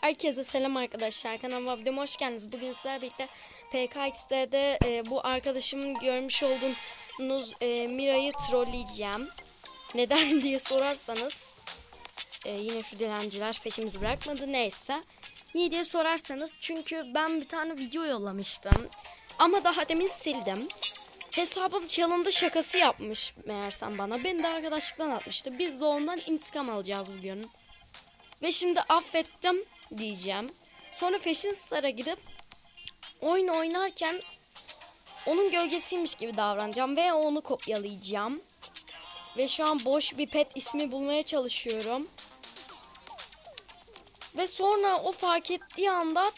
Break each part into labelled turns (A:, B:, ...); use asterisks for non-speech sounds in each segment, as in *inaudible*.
A: Herkese selam arkadaşlar. Kanalıma videoma hoş geldiniz. Bugün sizlerle birlikte PKX'de e, bu arkadaşımın görmüş olduğunuz e, Mira'yı trolleyeceğim. Neden *laughs* diye sorarsanız e, yine şu dilenciler peşimizi bırakmadı. Neyse. Niye diye sorarsanız çünkü ben bir tane video yollamıştım. Ama daha demin sildim. Hesabım çalındı şakası yapmış meğersem bana. Beni de arkadaşlıktan atmıştı. Biz de ondan intikam alacağız bugün. Ve şimdi affettim diyeceğim. Sonra Fashion Star'a gidip oyun oynarken onun gölgesiymiş gibi davranacağım ve onu kopyalayacağım. Ve şu an boş bir pet ismi bulmaya çalışıyorum. Ve sonra o fark ettiği anda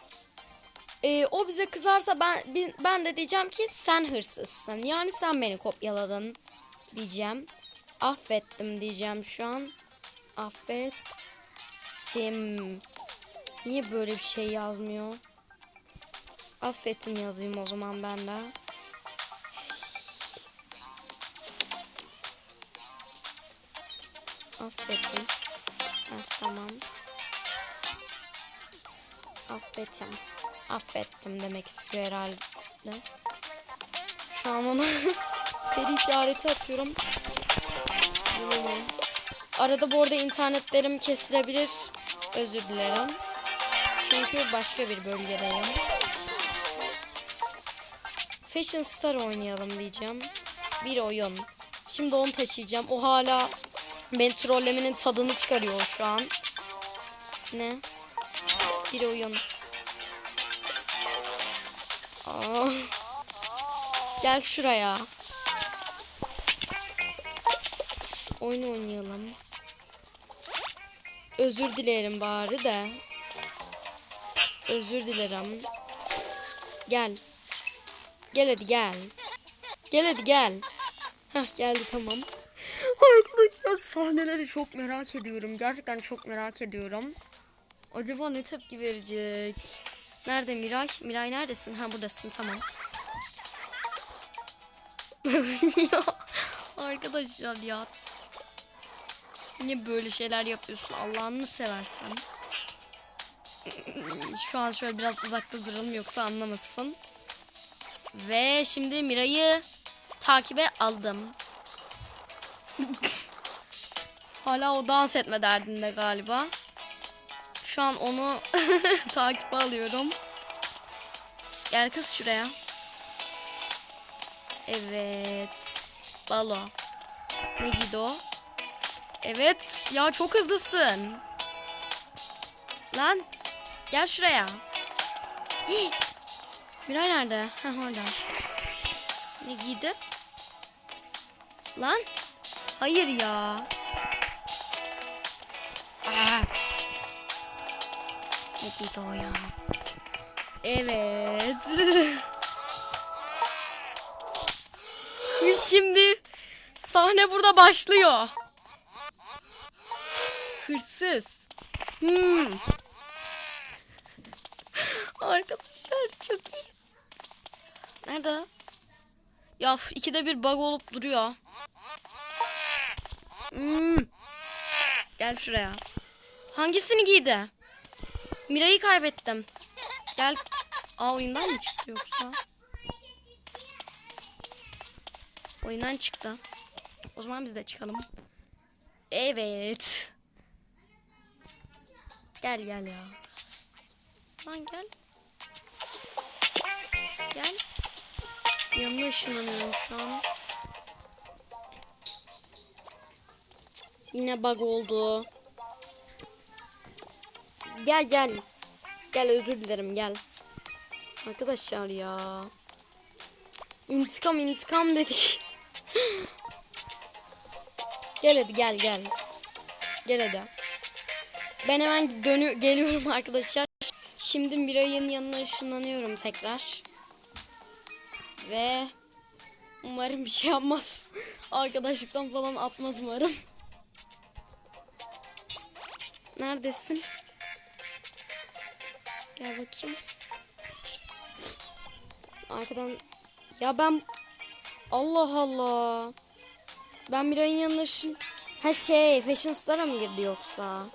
A: e, o bize kızarsa ben ben de diyeceğim ki sen hırsızsın. Yani sen beni kopyaladın diyeceğim. Affettim diyeceğim şu an. Affet Affettim. Niye böyle bir şey yazmıyor? Affettim yazayım o zaman ben de. Affettim. Heh, tamam. Affettim. Affettim demek istiyor herhalde. Şu an ona *laughs* peri işareti atıyorum. Arada bu arada internetlerim kesilebilir. Özür dilerim. Çünkü başka bir bölgedeyim. Fashion Star oynayalım diyeceğim. Bir oyun. Şimdi onu taşıyacağım. O hala ben trollemenin tadını çıkarıyor şu an. Ne? Bir oyun. Aa. Gel şuraya. Oyun oynayalım. Özür dilerim bari de. Özür dilerim. Gel. Gel hadi gel. Gel hadi gel. Heh geldi tamam. *laughs* Arkadaşlar sahneleri çok merak ediyorum. Gerçekten çok merak ediyorum. Acaba ne tepki verecek? Nerede Miray? Miray neredesin? Ha buradasın tamam. *laughs* arkadaşlar ya Niye böyle şeyler yapıyorsun Allah'ını seversen. Şu an şöyle biraz uzakta duralım yoksa anlamasın. Ve şimdi Mira'yı takibe aldım. *laughs* Hala o dans etme derdinde galiba. Şu an onu *laughs* takibe alıyorum. Gel kız şuraya. Evet. Balo. Ne giydi o? Evet ya çok hızlısın. Lan gel şuraya. Hii. *gasps* Miray nerede? Ha orada. Ne giydi? Lan hayır ya. Aa. Ne giydi o ya? Evet. *laughs* Şimdi sahne burada başlıyor. Hırsız. Hmm. Arkadaşlar çok iyi. Nerede? Ya ikide bir bug olup duruyor. Hmm. Gel şuraya. Hangisini giydi? Mira'yı kaybettim. Gel. Aa oyundan mı çıktı yoksa? Oyundan çıktı. O zaman biz de çıkalım. Evet. Gel gel ya. Lan gel. Gel. Yanına ışınlanıyorum şu an. Yine bug oldu. Gel gel. Gel özür dilerim gel. Arkadaşlar ya. İntikam intikam dedik. *laughs* gel hadi gel gel. Gel hadi. Ben hemen dönü geliyorum arkadaşlar. Şimdi Miray'ın yanına ışınlanıyorum tekrar. Ve umarım bir şey yapmaz. *laughs* Arkadaşlıktan falan atmaz umarım. Neredesin? Gel bakayım. Arkadan ya ben Allah Allah. Ben Miray'ın yanına ışın... Ha şey Fashion Star'a mı girdi yoksa?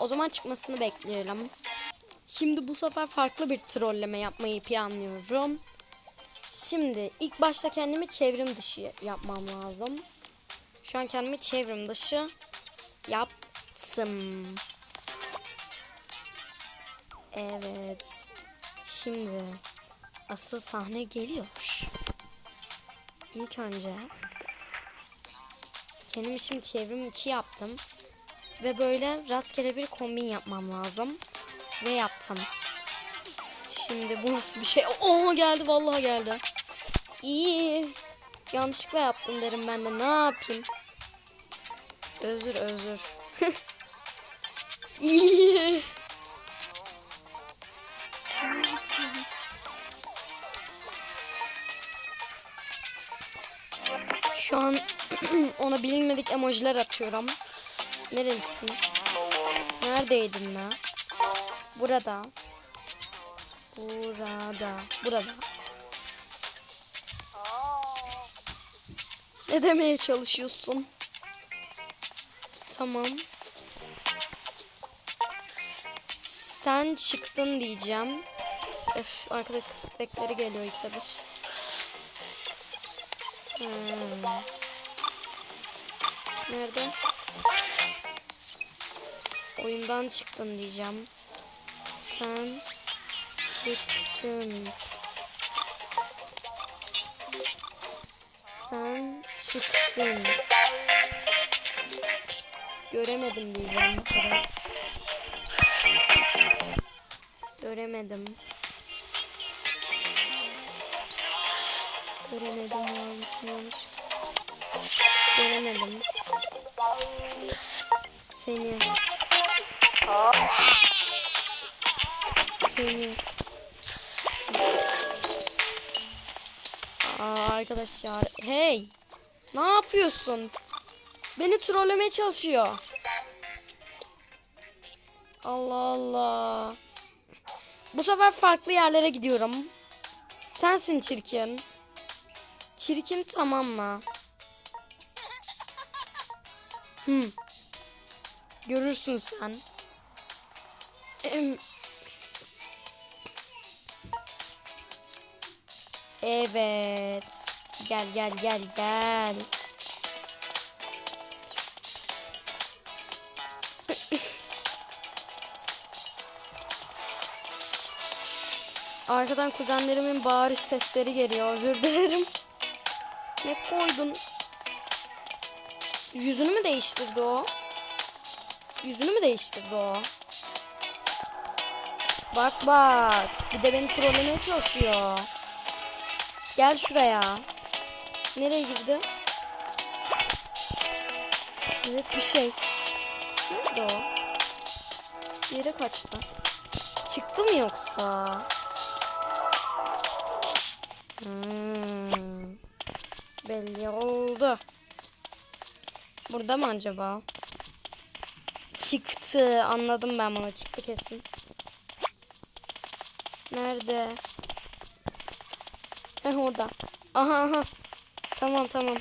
A: O zaman çıkmasını bekleyelim. Şimdi bu sefer farklı bir trolleme yapmayı planlıyorum. Şimdi ilk başta kendimi çevrim dışı yapmam lazım. Şu an kendimi çevrim dışı yaptım. Evet. Şimdi asıl sahne geliyor. İlk önce kendimi şimdi çevrim içi yaptım. Ve böyle rastgele bir kombin yapmam lazım. Ve yaptım. Şimdi bu nasıl bir şey? Oo geldi vallahi geldi. İyi. Yanlışlıkla yaptım derim ben de. Ne yapayım? Özür özür. *laughs* İyi. Şu an *clears throat* ona bilinmedik emojiler atıyorum. Nerelisin? Neredeydin la? Burada. Burada. Burada. Ne demeye çalışıyorsun? Tamam. Sen çıktın diyeceğim. Öf, arkadaş istekleri geliyor ilk bir. Hmm. Nerede? Oyundan çıktın diyeceğim. Sen çıktın. Sen çıktın. Göremedim diyeceğim bu kadar. Göremedim. Göremedim yanlış mı yanlış. Göremedim. Seni. Seni. Arkadaşlar. Hey. Ne yapıyorsun? Beni trollemeye çalışıyor. Allah Allah. Bu sefer farklı yerlere gidiyorum. Sensin çirkin. Çirkin tamam mı? Hmm. Görürsün sen. Evet. Gel gel gel gel. Arkadan kuzenlerimin bağırış sesleri geliyor. Özür dilerim. Ne koydun? Yüzünü mü değiştirdi o? Yüzünü mü değiştirdi o? Bak bak. Bir de beni trollemeye çalışıyor. Gel şuraya. Nereye girdi? Evet bir şey. Nerede o? Bir yere kaçtı. Çıktı mı yoksa? Hmm. Belli oldu. Burada mı acaba? Çıktı. Anladım ben bunu. Çıktı kesin. Nerede? Heh orada. Aha aha. Tamam tamam.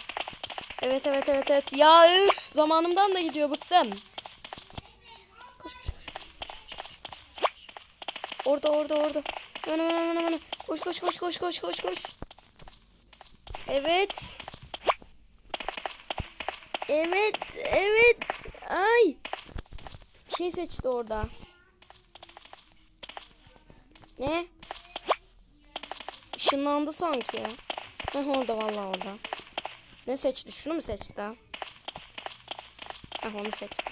A: Evet evet evet evet. Ya üf. Zamanımdan da gidiyor bıktım. Koş koş koş. Orada orada orada. Hemen hemen hemen hemen. Koş koş koş koş koş koş koş. Evet. Evet evet. Ay. Bir şey seçti orada. Ne? Işınlandı sanki. Orada vallahi orada. Ne seçti? Şunu mu seçti? Heh onu seçti.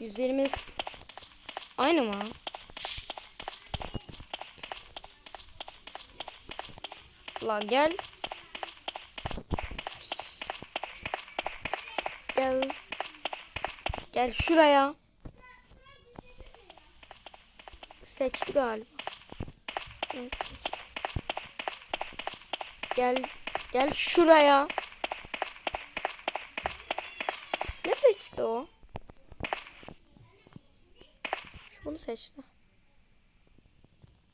A: Yüzlerimiz aynı mı? La gel. Gel. Gel şuraya. Seçti galiba. Evet seçti. Gel. Gel şuraya. Ne seçti o? Şu bunu seçti.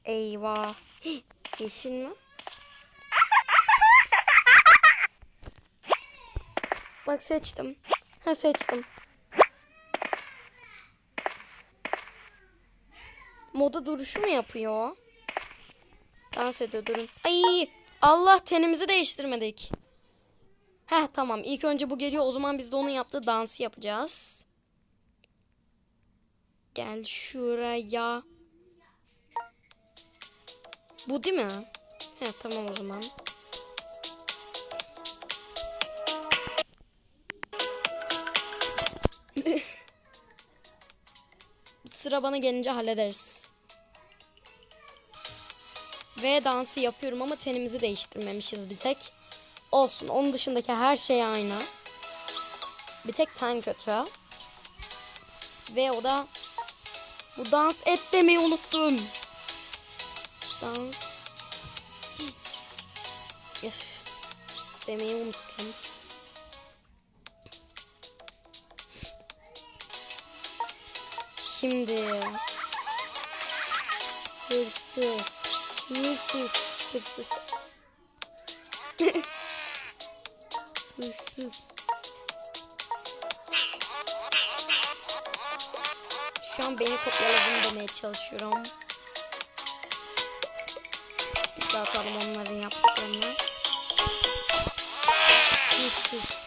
A: Eyvah. Hih, *gasps* Yeşil mi? Bak seçtim. Ha seçtim. Moda duruşu mu yapıyor? Dans ediyor durun. Ay Allah tenimizi değiştirmedik. Heh tamam ilk önce bu geliyor o zaman biz de onun yaptığı dansı yapacağız. Gel şuraya. Bu değil mi? He tamam o zaman. *laughs* Sıra bana gelince hallederiz. Ve dansı yapıyorum ama tenimizi değiştirmemişiz bir tek. Olsun. Onun dışındaki her şey aynı. Bir tek ten kötü. Ve o da bu dans et demeyi unuttum. Dans *gasps* Üf, demeyi unuttum. Şimdi hırsız, hırsız, *laughs* hırsız. hırsız. Şu an beni kopyaladın demeye çalışıyorum. Biz de atalım onların yaptıklarını. Hırsız.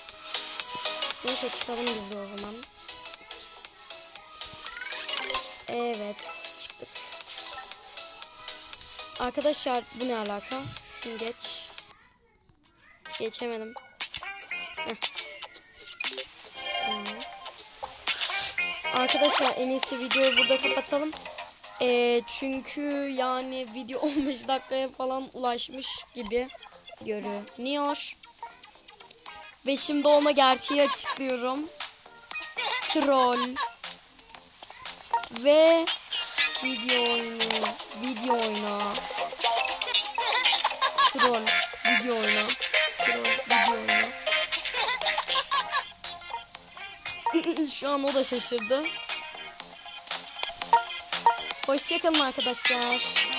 A: Neyse çıkalım biz de o zaman. Evet. Arkadaşlar bu ne alaka? Şunu geç. Geçemedim. Arkadaşlar en iyisi videoyu burada kapatalım. Ee, çünkü yani video *laughs* 15 dakikaya falan ulaşmış gibi görünüyor. Ve şimdi ona gerçeği açıklıyorum. Troll. Ve video oyunu, video oyunu. Troll, video oyunu. Troll, video oyunu. *laughs* Şu an o da şaşırdı. Hoşçakalın arkadaşlar.